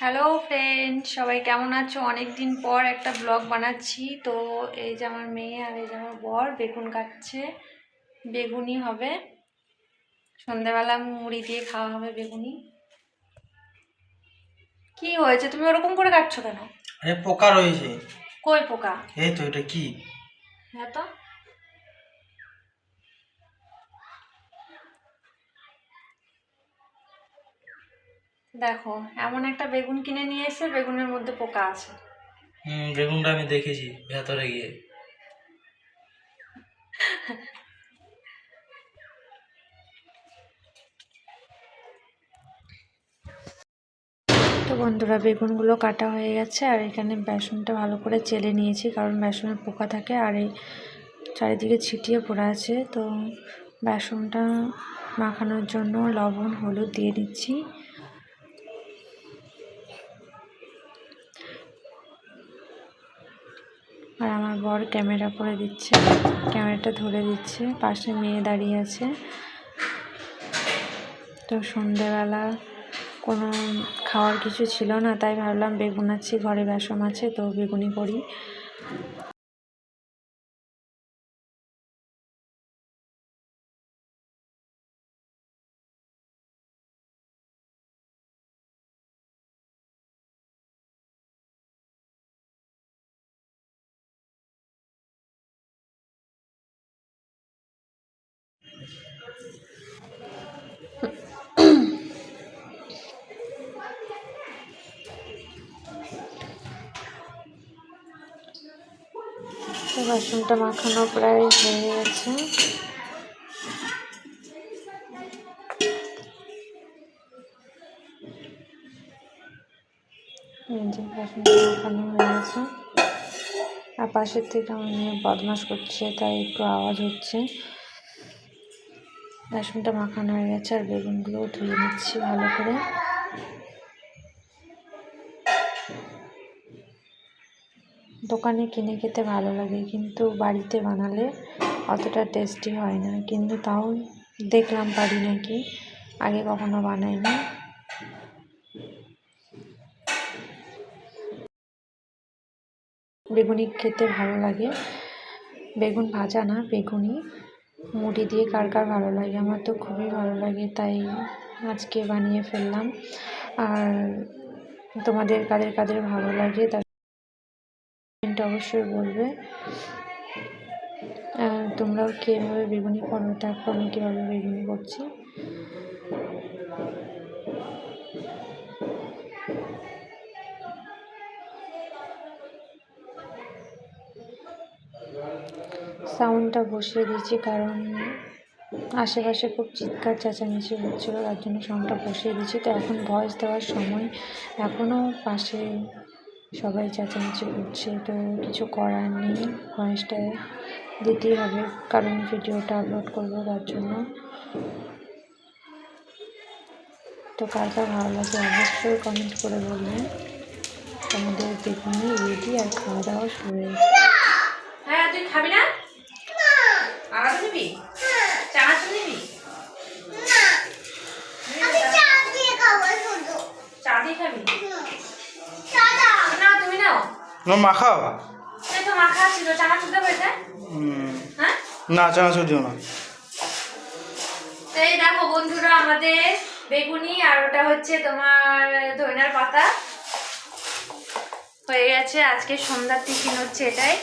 Hello friend সবাই কেমন আছো? অনেক দিন পর একটা ব্লগ বানাচ্ছি। তো এই যে আমার মেয়ে আর এই যে আমার বর বেগুন কাটছে। বেগুনি হবে। সন্ধ্যাবেলা মুড়ি দিয়ে খাওয়া হবে বেগুনি। কি হয়েছে? তুমি ওরকম করে কাটছো কেন? আরে পোকা রয়েছে। কই পোকা? এই তো এটা কি? হ্যাঁ তো দেখো এমন একটা বেগুন কিনে নিয়ে এসে বেগুনের মধ্যে পোকা আছে। হুম বেগুনটা আমি দেখেছি ভেতরে গিয়ে। তো বন্ধুরা বেগুনগুলো কাটা হয়ে গেছে আর এখানে বেসনটা ভালো করে চেলে নিয়েছি কারণ বেসনে পোকা থাকে আর এই চারিদিকে ছিটিয়ে পড়ে আছে। তো বেসনটা মাখানোর জন্য লবণ হলুদ দিয়ে দিচ্ছি। আর আমার বর ক্যামেরা করে দিচ্ছে, ক্যামেরাটা ধরে দিচ্ছে, পাশে মেয়ে দাঁড়িয়ে আছে। তো সন্ধেবেলা কোনো খাওয়ার কিছু ছিল না, তাই ভাবলাম বেগুন আছি, ঘরে বেসম আছে, তো বেগুনি করি। বেসনটা মাখানো প্রায় হয়ে গেছে। বেসনটা মাখানো হয়ে আর পাশের থেকে আমার মেয়ে বদমাস করছে, তাই একটু আওয়াজ হচ্ছে। বেসনটা মাখানো হয়ে গেছে আর বেগুনগুলোও ধুয়ে নিচ্ছি ভালো করে। দোকানে কিনে খেতে ভালো লাগে, কিন্তু বাড়িতে বানালে অতটা টেস্টি হয় না। কিন্তু তাও দেখলাম পারি নাকি, আগে কখনো বানাইনি। বেগুনি খেতে ভালো লাগে। বেগুন ভাজা না, বেগুনি। মুড়ি দিয়ে কার কার ভালো লাগে? আমার তো খুবই ভালো লাগে, তাই আজকে বানিয়ে ফেললাম। আর তোমাদের কাদের কাদের ভালো লাগে তার অবশ্যই বলবে। তোমরাও কীভাবে বেগুনি করো? তারপর আমি কীভাবে বেগুনি করছি? সাউন্ডটা বসিয়ে দিয়েছি কারণ আশেপাশে খুব চিৎকার চেঁচামেচি হচ্ছিল, তার জন্য সাউন্ডটা বসিয়ে দিয়েছি। তো এখন ভয়েস দেওয়ার সময় এখনও পাশে সবাই চেঁচামেচি করছে, তো কিছু করার নেই। ভয়েসটা দিতেই হবে কারণ ভিডিওটা আপলোড করব তার জন্য। তো কার কার ভালো লাগে অবশ্যই কমেন্ট করে বলবেন। আমাদের বেগুনি রেডি আর খাওয়া দাওয়া শুরু হয়ে গেছে। হ্যাঁ খাবি না? আলাদা নিবি? চানাচুর নিবি? চা দিয়ে খাবি না তুমি নাও। না মাখাও এই তো মাখা ছিল চানাচুর দেবো এটা? হ্যাঁ? না চানাচুর দিও না। এই দেখো বন্ধুরা আমাদের বেগুনি আর ওটা হচ্ছে তোমার ধইনার পাতা। হয়ে গেছে আজকে সন্ধ্যার টিফিন হচ্ছে এটাই।